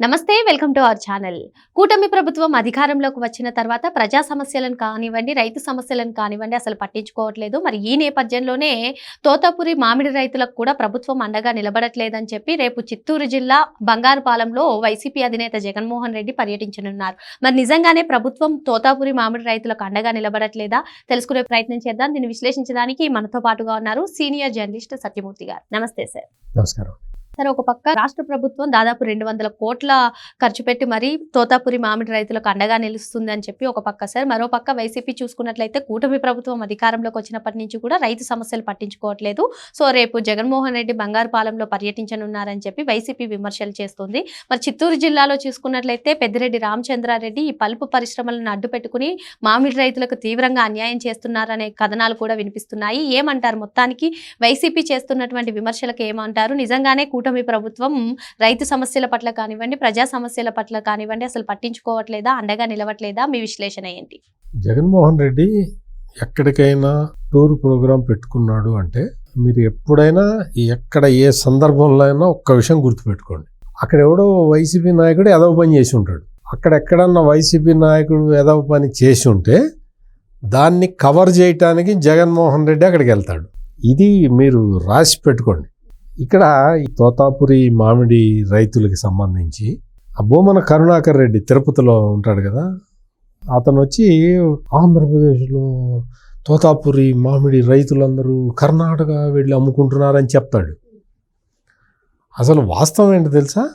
నమస్తే welcome to our channel. కూటమి ప్రభుత్వం అధికారంలోకి వచ్చిన తర్వాత ప్రజా సమస్యలను కానివ్వండి రైతు సమస్యలను కానివ్వండి అసలు పట్టించుకోవట్లేదు. మరి ఈ నేపథ్యంలోనే తోతాపురి మామిడి రైతులకు కూడా ప్రభుత్వం అండగా నిలబడట్లేదని చెప్పి రేపు చిత్తూరు జిల్లా బంగారుపాలెంలో వైసీపీ అధినేత జగన్మోహన్ రెడ్డి పర్యటించనున్నారు. మరి నిజంగానే ప్రభుత్వం తోతాపురి మామిడి రైతులకు అండగా నిలబడట్లేదా? తెలుసుకునే ప్రయత్నం చేద్దాం. దీన్ని విశ్లేషించడానికి మనతో పాటుగా ఉన్నారు సీనియర్ జర్నలిస్ట్ సత్యమూర్తి గారు. నమస్తే సార్. నమస్కారం. సరే ఒక పక్క రాష్ట్ర ప్రభుత్వం దాదాపు రెండు వందల కోట్ల ఖర్చు పెట్టి మరీ తోతాపురి మామిడి రైతులకు అండగా నిలుస్తుంది అని చెప్పి ఒక పక్క సార్. మరో పక్క వైసీపీ చూసుకున్నట్లయితే కూటమి ప్రభుత్వం అధికారంలోకి వచ్చినప్పటి నుంచి కూడా రైతు సమస్యలు పట్టించుకోవట్లేదు. సో రేపు జగన్మోహన్ రెడ్డి బంగారుపాలెంలో పర్యటించనున్నారని చెప్పి వైసీపీ విమర్శలు చేస్తుంది. మరి చిత్తూరు జిల్లాలో చూసుకున్నట్లయితే పెద్దిరెడ్డి రామచంద్రారెడ్డి ఈ పల్పు పరిశ్రమలను అడ్డు పెట్టుకుని మామిడి రైతులకు తీవ్రంగా అన్యాయం చేస్తున్నారనే కథనాలు కూడా వినిపిస్తున్నాయి. ఏమంటారు? మొత్తానికి వైసీపీ చేస్తున్నటువంటి విమర్శలకు ఏమంటారు? నిజంగానే కూటమి ప్రభుత్వం రైతు సమస్యల పట్ల కానివ్వండి ప్రజా సమస్యల పట్ల కానివ్వండి అసలు పట్టించుకోవట్లేదా అండగా నిలవట్లేదా? మీ విశ్లేషణ ఏంటి? జగన్మోహన్ రెడ్డి ఎక్కడికైనా టూర్ ప్రోగ్రాం పెట్టుకున్నాడు అంటే మీరు ఎప్పుడైనా ఎక్కడ ఏ సందర్భంలో అయినా ఒక్క విషయం గుర్తుపెట్టుకోండి. అక్కడ ఎవడో వైసీపీ నాయకుడు ఎదవ పని చేసి ఉంటాడు. అక్కడ ఎక్కడన్నా వైసీపీ నాయకుడు ఎదవ పని చేసి ఉంటే దాన్ని కవర్ చేయటానికి జగన్మోహన్ రెడ్డి అక్కడికి వెళ్తాడు. ఇది మీరు రాసి పెట్టుకోండి. ఇక్కడ ఈ తోతాపురి మామిడి రైతులకి సంబంధించి ఆ భూమన కరుణాకర్ రెడ్డి తిరుపతిలో ఉంటాడు కదా అతను వచ్చి ఆంధ్రప్రదేశ్లో తోతాపురి మామిడి రైతులందరూ కర్ణాటక వెళ్ళి అమ్ముకుంటున్నారని చెప్తాడు. అసలు వాస్తవం ఏంటి తెలుసా?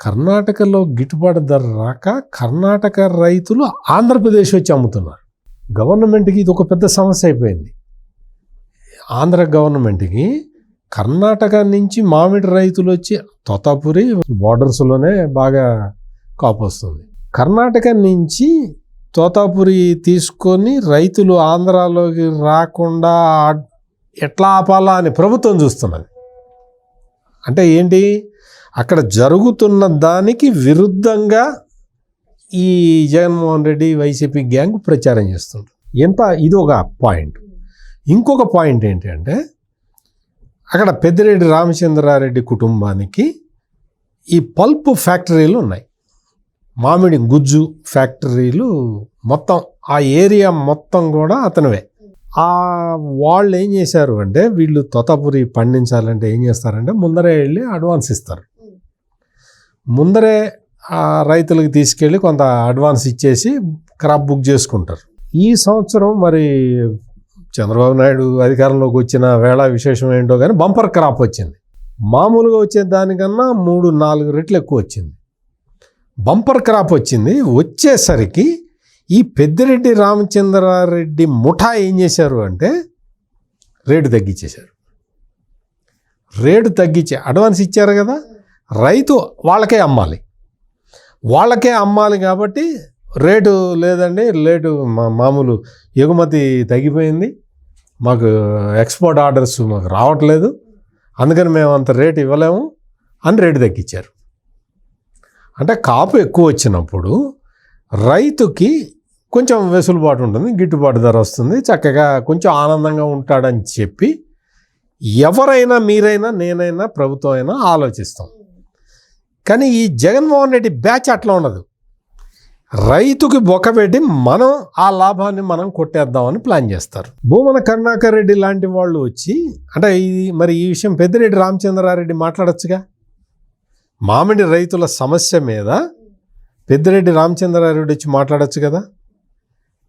కర్ణాటకలో గిట్టుబాటు ధర రాక కర్ణాటక రైతులు ఆంధ్రప్రదేశ్ వచ్చి అమ్ముతున్నారు. గవర్నమెంట్కి ఇది ఒక పెద్ద సమస్య అయిపోయింది. ఆంధ్ర గవర్నమెంట్కి కర్ణాటక నుంచి మామిడి రైతులు వచ్చి తోతాపురి బార్డర్స్లోనే బాగా కాపు వస్తుంది. కర్ణాటక నుంచి తోతాపురి తీసుకొని రైతులు ఆంధ్రాలోకి రాకుండా ఎట్లా ఆపాలా అని ప్రభుత్వం చూస్తున్నది. అంటే ఏంటి? అక్కడ జరుగుతున్న దానికి విరుద్ధంగా ఈ జగన్మోహన్ రెడ్డి వైసీపీ గ్యాంగ్ ప్రచారం చేస్తుంది ఎంత? ఇది ఒక పాయింట్. ఇంకొక పాయింట్ ఏంటంటే అక్కడ పెద్దిరెడ్డి రామచంద్రారెడ్డి కుటుంబానికి ఈ పల్ప్ ఫ్యాక్టరీలు ఉన్నాయి. మామిడి గుజ్జు ఫ్యాక్టరీలు మొత్తం ఆ ఏరియా మొత్తం కూడా అతనివే. ఆ వాళ్ళు ఏం చేశారు అంటే వీళ్ళు తొతపురి పండించాలంటే ఏం చేస్తారంటే ముందరే వెళ్ళి అడ్వాన్స్ ఇస్తారు. ముందరే ఆ రైతులకు తీసుకెళ్ళి కొంత అడ్వాన్స్ ఇచ్చేసి క్రాప్ బుక్ చేసుకుంటారు. ఈ సంవత్సరం మరి చంద్రబాబు నాయుడు అధికారంలోకి వచ్చిన వేళ విశేషం ఏంటో కానీ బంపర్ క్రాప్ వచ్చింది. మామూలుగా వచ్చే దానికన్నా మూడు నాలుగు రెట్లు ఎక్కువ వచ్చింది. బంపర్ క్రాప్ వచ్చింది. వచ్చేసరికి ఈ పెద్దిరెడ్డి రామచంద్రారెడ్డి ముఠా ఏం చేశారు అంటే రేటు తగ్గించేశారు. రేటు తగ్గించే అడ్వాన్స్ ఇచ్చారు కదా రైతు వాళ్ళకే అమ్మాలి. వాళ్ళకే అమ్మాలి కాబట్టి రేటు లేదండి రేటు మా మామూలు ఎగుమతి తగ్గిపోయింది. మాకు ఎక్స్పోర్ట్ ఆర్డర్స్ మాకు రావట్లేదు. అందుకని మేము అంత రేటు ఇవ్వలేము అని రేటు తగ్గించారు. అంటే కాపు ఎక్కువ వచ్చినప్పుడు రైతుకి కొంచెం వెసులుబాటు ఉంటుంది గిట్టుబాటు ధర వస్తుంది చక్కగా కొంచెం ఆనందంగా ఉంటాడని చెప్పి ఎవరైనా మీరైనా నేనైనా ప్రభుత్వం అయినా ఆలోచిస్తాం. కానీ ఈ జగన్మోహన్ రెడ్డి బ్యాచ్ అట్లా ఉండదు. రైతుకి బొక్కబెట్టి మనం ఆ లాభాన్ని మనం కొట్టేద్దామని ప్లాన్ చేస్తారు. భూమన కరుణాకర్ రెడ్డి లాంటి వాళ్ళు వచ్చి అంటే ఇది మరి ఈ విషయం పెద్దిరెడ్డి రామచంద్రారెడ్డి మాట్లాడచ్చుగా? మామిడి రైతుల సమస్య మీద పెద్దిరెడ్డి రామచంద్రారెడ్డి వచ్చి మాట్లాడచ్చు కదా?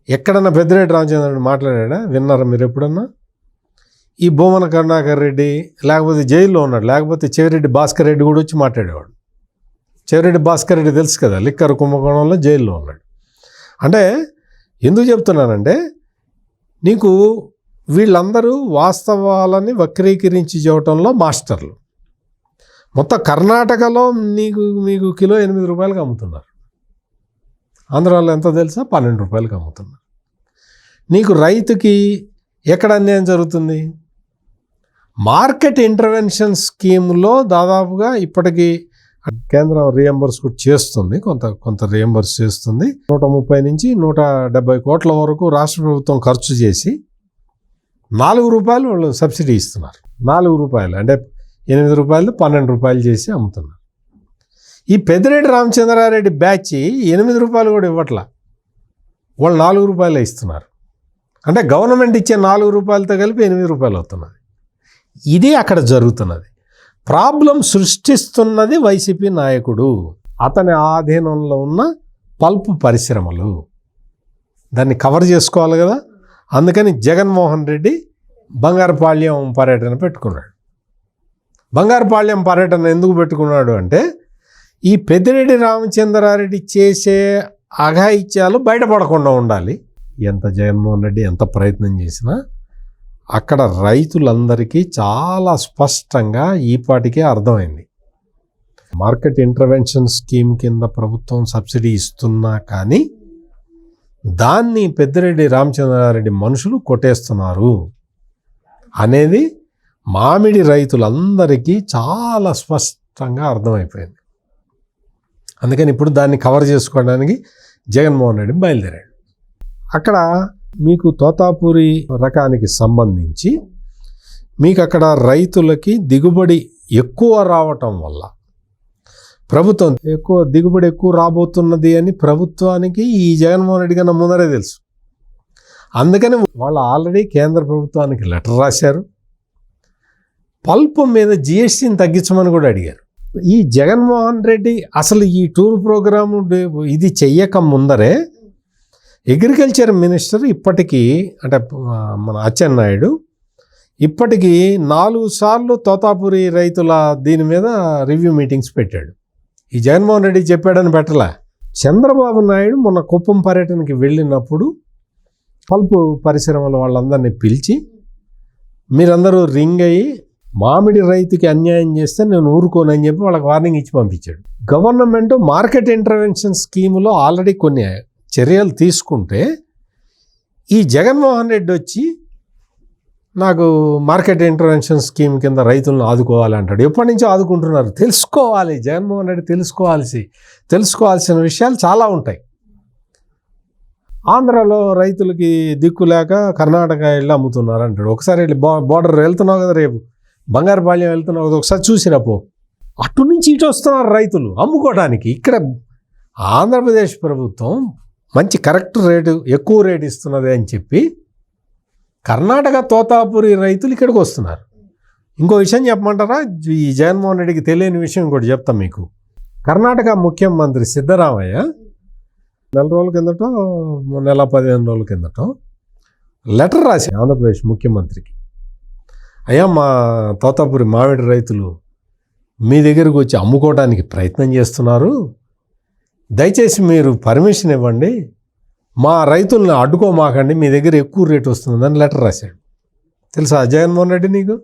ఎక్కడన్నా పెద్దిరెడ్డి రామచంద్రారెడ్డి మాట్లాడా విన్నారా మీరు ఎప్పుడన్నా? ఈ భూమన కరుణాకర్ రెడ్డి లేకపోతే జైల్లో ఉన్నాడు లేకపోతే చెవిరెడ్డి భాస్కర్ రెడ్డి కూడా వచ్చి మాట్లాడేవాడు. చెవిరెడ్డి భాస్కర్ రెడ్డి తెలుసు కదా లిక్కర్ కుంభకోణంలో జైల్లో ఉన్నాడు. అంటే ఎందుకు చెప్తున్నానంటే నీకు వీళ్ళందరూ వాస్తవాలని వక్రీకరించి చూడటంలో మాస్టర్లు. మొత్తం కర్ణాటకలో నీకు మీకు కిలో ఎనిమిది రూపాయలకి అమ్ముతున్నారు. ఆంధ్రాలో ఎంత తెలుసా? పన్నెండు రూపాయలకి అమ్ముతున్నారు. నీకు రైతుకి ఎక్కడ అన్యాయం జరుగుతుంది? మార్కెట్ ఇంటర్వెన్షన్ స్కీమ్లో దాదాపుగా ఇప్పటికీ కేంద్రం రియంబర్స్ కూడా చేస్తుంది. కొంత కొంత రియంబర్స్ చేస్తుంది. నూట ముప్పై నుంచి నూట డెబ్బై కోట్ల వరకు రాష్ట్ర ప్రభుత్వం ఖర్చు చేసి నాలుగు రూపాయలు వాళ్ళు సబ్సిడీ ఇస్తున్నారు. నాలుగు రూపాయలు అంటే ఎనిమిది రూపాయలు పన్నెండు రూపాయలు చేసి అమ్ముతున్నారు. ఈ పెద్దిరెడ్డి రామచంద్రారెడ్డి బ్యాచ్ ఎనిమిది రూపాయలు కూడా ఇవ్వట్లా. వాళ్ళు నాలుగు రూపాయలు ఇస్తున్నారు. అంటే గవర్నమెంట్ ఇచ్చే నాలుగు రూపాయలతో కలిపి ఎనిమిది రూపాయలు అవుతున్నది. ఇది అక్కడ జరుగుతున్నది. ప్రాబ్లం సృష్టిస్తున్నది వైసీపీ నాయకుడు. అతని ఆధీనంలో ఉన్న పల్పు పరిశ్రమలు. దాన్ని కవర్ చేసుకోవాలి కదా. అందుకని జగన్మోహన్ రెడ్డి బంగారపాళ్యం పర్యటన పెట్టుకున్నాడు. బంగారపాళ్యం పర్యటన ఎందుకు పెట్టుకున్నాడు అంటే ఈ పెద్దిరెడ్డి రామచంద్రారెడ్డి చేసే అఘాయిత్యాలు బయటపడకుండా ఉండాలి. ఎంత జగన్మోహన్ రెడ్డి ఎంత ప్రయత్నం చేసినా అక్కడ రైతులందరికీ చాలా స్పష్టంగా ఈపాటికే అర్థమైంది. మార్కెట్ ఇంటర్వెన్షన్ స్కీమ్ కింద ప్రభుత్వం సబ్సిడీ ఇస్తున్నా కానీ దాన్ని పెద్దిరెడ్డి రామచంద్రారెడ్డి మనుషులు కొట్టేస్తున్నారు అనేది మామిడి రైతులందరికీ చాలా స్పష్టంగా అర్థమైపోయింది. అందుకని ఇప్పుడు దాన్ని కవర్ చేసుకోవడానికి జగన్మోహన్ రెడ్డి బయలుదేరాడు. అక్కడ మీకు తోతాపూరి రకానికి సంబంధించి మీకు అక్కడ రైతులకి దిగుబడి ఎక్కువ రావటం వల్ల ప్రభుత్వం ఎక్కువ దిగుబడి ఎక్కువ రాబోతున్నది అని ప్రభుత్వానికి ఈ జగన్మోహన్ రెడ్డి కన్నా ముందరే తెలుసు. అందుకని వాళ్ళు ఆల్రెడీ కేంద్ర ప్రభుత్వానికి లెటర్ రాశారు. పల్పు మీద జిఎస్టీని తగ్గించమని కూడా అడిగారు. ఈ జగన్మోహన్ రెడ్డి అసలు ఈ టూర్ ప్రోగ్రాము ఇది చెయ్యక ముందరే అగ్రికల్చర్ మినిస్టర్ ఇప్పటికీ అంటే మన అచ్చెన్నాయుడు ఇప్పటికీ నాలుగు సార్లు తోతాపురి రైతుల దీని మీద రివ్యూ మీటింగ్స్ పెట్టాడు. ఈ జగన్మోహన్ రెడ్డి చెప్పాడని పెట్టలే? చంద్రబాబు నాయుడు మొన్న కుప్పం పర్యటనకి వెళ్ళినప్పుడు పల్పు పరిశ్రమల వాళ్ళందరినీ పిలిచి మీరందరూ రింగ్ అయ్యి మామిడి రైతుకి అన్యాయం చేస్తే నేను ఊరుకోనని చెప్పి వాళ్ళకి వార్నింగ్ ఇచ్చి పంపించాడు. గవర్నమెంట్ మార్కెట్ ఇంటర్వెన్షన్ స్కీములో ఆల్రెడీ కొన్ని చర్యలు తీసుకుంటే ఈ జగన్మోహన్ రెడ్డి వచ్చి నాకు మార్కెట్ ఇంటర్వెన్షన్ స్కీమ్ కింద రైతులను ఆదుకోవాలి అంటాడు. ఎప్పటి నుంచో ఆదుకుంటున్నారు. తెలుసుకోవాలి. జగన్మోహన్ రెడ్డి తెలుసుకోవాల్సి తెలుసుకోవాల్సిన విషయాలు చాలా ఉంటాయి. ఆంధ్రాలో రైతులకి దిక్కు లేక కర్ణాటక వెళ్ళి అమ్ముతున్నారు అంటాడు. ఒకసారి వెళ్ళి బా బార్డర్ వెళ్తున్నావు కదా రేపు. బంగారుపాళ్యం వెళ్తున్నావు కదా ఒకసారి చూసిరా పో. అటు నుంచి ఇటు వస్తున్నారు రైతులు అమ్ముకోవడానికి. ఇక్కడ ఆంధ్రప్రదేశ్ ప్రభుత్వం మంచి కరెక్ట్ రేటు ఎక్కువ రేటు ఇస్తున్నది అని చెప్పి కర్ణాటక తోతాపురి రైతులు ఇక్కడికి వస్తున్నారు. ఇంకో విషయం చెప్పమంటారా? ఈ జగన్మోహన్ రెడ్డికి తెలియని విషయం ఇంకోటి చెప్తాం మీకు. కర్ణాటక ముఖ్యమంత్రి సిద్ధరామయ్య నెల రోజుల కిందటో నెల పదిహేను రోజుల కిందటో లెటర్ రాసి ఆంధ్రప్రదేశ్ ముఖ్యమంత్రికి. అయ్యా మా తోతాపురి మామిడి రైతులు మీ దగ్గరకు వచ్చి అమ్ముకోవడానికి ప్రయత్నం చేస్తున్నారు. దయచేసి మీరు పర్మిషన్ ఇవ్వండి. మా రైతుల్ని అడ్డుకోమాకండి. మీ దగ్గర ఎక్కువ రేటు వస్తుందని లెటర్ రాశాడు. తెలుసా జగన్మోహన్ రెడ్డి నీకు?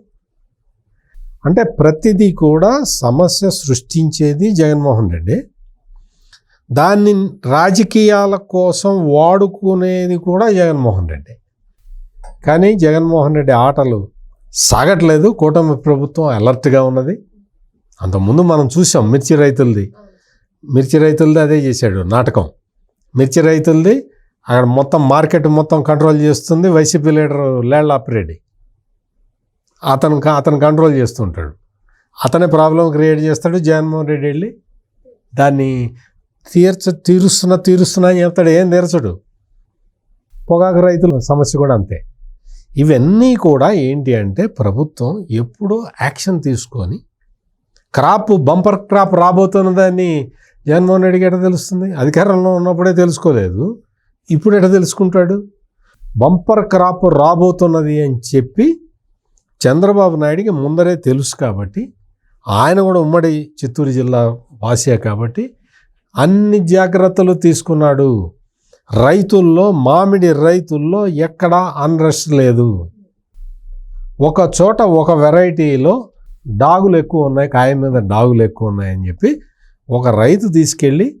అంటే ప్రతిదీ కూడా సమస్య సృష్టించేది జగన్మోహన్ రెడ్డి. దాన్ని రాజకీయాల కోసం వాడుకునేది కూడా జగన్మోహన్ రెడ్డి. కానీ జగన్మోహన్ రెడ్డి ఆటలు సాగట్లేదు. కూటమి ప్రభుత్వం అలర్ట్గా ఉన్నది. అంతకుముందు మనం చూసాం మిర్చి రైతులది. మిర్చి రైతులది అదే చేశాడు నాటకం. మిర్చి రైతులది అక్కడ మొత్తం మార్కెట్ మొత్తం కంట్రోల్ చేస్తుంది వైసీపీ లీడర్ లేళ్ళాపిరెడ్డి అతను అతను కంట్రోల్ చేస్తుంటాడు. అతనే ప్రాబ్లం క్రియేట్ చేస్తాడు జగన్మోహన్ రెడ్డి వెళ్ళి దాన్ని తీర్చ తీరుస్తున్నా తీరుస్తున్నా అని చెప్తాడు ఏం తీర్చడు? పొగాకు రైతుల సమస్య కూడా అంతే. ఇవన్నీ కూడా ఏంటి అంటే ప్రభుత్వం ఎప్పుడూ యాక్షన్ తీసుకొని క్రాప్ బంపర్ క్రాప్ రాబోతున్నదని జగన్మోహన్ రెడ్డికి ఎట్లా తెలుస్తుంది? అధికారంలో ఉన్నప్పుడే తెలుసుకోలేదు. ఇప్పుడు ఎట తెలుసుకుంటాడు? బంపర్ క్రాప్ రాబోతున్నది అని చెప్పి చంద్రబాబు నాయుడికి ముందరే తెలుసు కాబట్టి ఆయన కూడా ఉమ్మడి చిత్తూరు జిల్లా వాసియా కాబట్టి అన్ని జాగ్రత్తలు తీసుకున్నాడు. రైతుల్లో మామిడి రైతుల్లో ఎక్కడా అన్రెస్ట్ లేదు. ఒక చోట ఒక వెరైటీలో డాగులు ఎక్కువ ఉన్నాయి కాయ మీద డాగులు ఎక్కువ ఉన్నాయని చెప్పి ఒక రైతు తీసుకెళ్ళి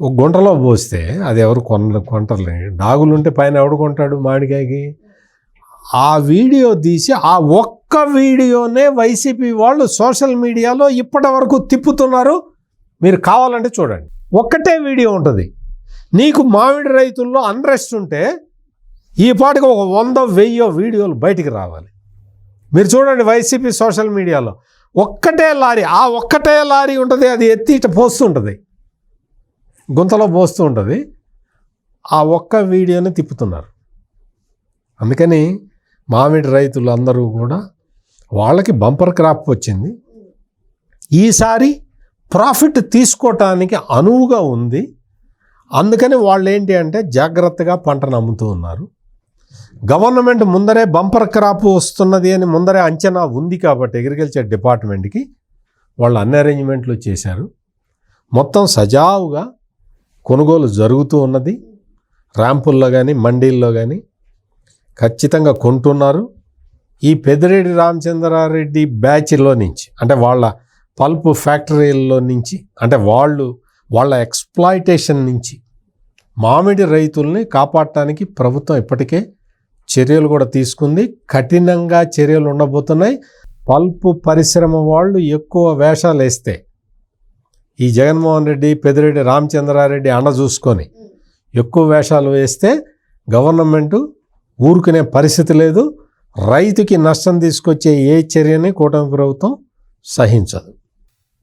ఒక గుంటలో పోస్తే అది ఎవరు కొన కొంటలే డాగులు ఉంటే పైన ఎవడు కొంటాడు మామిడికాయకి? ఆ వీడియో తీసి ఆ ఒక్క వీడియోనే వైసీపీ వాళ్ళు సోషల్ మీడియాలో ఇప్పటి వరకు తిప్పుతున్నారు. మీరు కావాలంటే చూడండి. ఒక్కటే వీడియో ఉంటుంది. నీకు మామిడి రైతుల్లో అన్రెస్ట్ ఉంటే ఈ పాటికి ఒక వంద వెయ్యో వీడియోలు బయటికి రావాలి. మీరు చూడండి వైసీపీ సోషల్ మీడియాలో. ఒక్కటే లారీ ఆ ఒక్కటే లారీ ఉంటుంది అది ఎత్తి ఇట పోస్తూ ఉంటుంది. గుంతలో పోస్తూ ఉంటుంది. ఆ ఒక్క వీడియోని తిప్పుతున్నారు. అందుకని మామిడి రైతులు అందరూ కూడా వాళ్ళకి బంపర్ క్రాప్ వచ్చింది. ఈసారి ప్రాఫిట్ తీసుకోవటానికి అనువుగా ఉంది. అందుకని వాళ్ళు ఏంటి అంటే జాగ్రత్తగా పంటను అమ్ముతూ ఉన్నారు. గవర్నమెంట్ ముందరే బంపర్ క్రాప్ వస్తున్నది అని ముందరే అంచనా ఉంది కాబట్టి అగ్రికల్చర్ డిపార్ట్మెంట్కి వాళ్ళు అన్ని అరేంజ్మెంట్లు చేశారు. మొత్తం సజావుగా కొనుగోలు జరుగుతూ ఉన్నది. ర్యాంపుల్లో కానీ మండీల్లో కానీ ఖచ్చితంగా కొంటున్నారు. ఈ పెద్దిరెడ్డి రామచంద్రారెడ్డి బ్యాచ్లో నుంచి అంటే వాళ్ళ పల్ప్ ఫ్యాక్టరీల్లో నుంచి అంటే వాళ్ళు వాళ్ళ ఎక్స్ప్లాయిటేషన్ నుంచి మామిడి రైతుల్ని కాపాడటానికి ప్రభుత్వం ఇప్పటికే చర్యలు కూడా తీసుకుంది. కఠినంగా చర్యలు ఉండబోతున్నాయి. పల్పు పరిశ్రమ వాళ్ళు ఎక్కువ వేషాలు వేస్తే ఈ జగన్మోహన్ రెడ్డి పెద్దిరెడ్డి రామచంద్రారెడ్డి అండ చూసుకొని ఎక్కువ వేషాలు వేస్తే గవర్నమెంటు ఊరుకునే పరిస్థితి లేదు. రైతుకి నష్టం తీసుకొచ్చే ఏ చర్యని కూటమి ప్రభుత్వం సహించదు.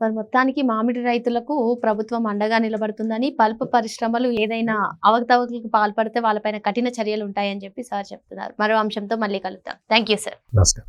మరి మొత్తానికి మామిడి రైతులకు ప్రభుత్వం అండగా నిలబడుతుందని పల్ప్ పరిశ్రమలు ఏదైనా అవకతవకలకు పాల్పడితే వాళ్ళపైన కఠిన చర్యలు ఉంటాయని చెప్పి సార్ చెప్తున్నారు. మరో అంశంతో మళ్ళీ కలుద్దాం. థ్యాంక్ యూ సార్ నమస్కారం.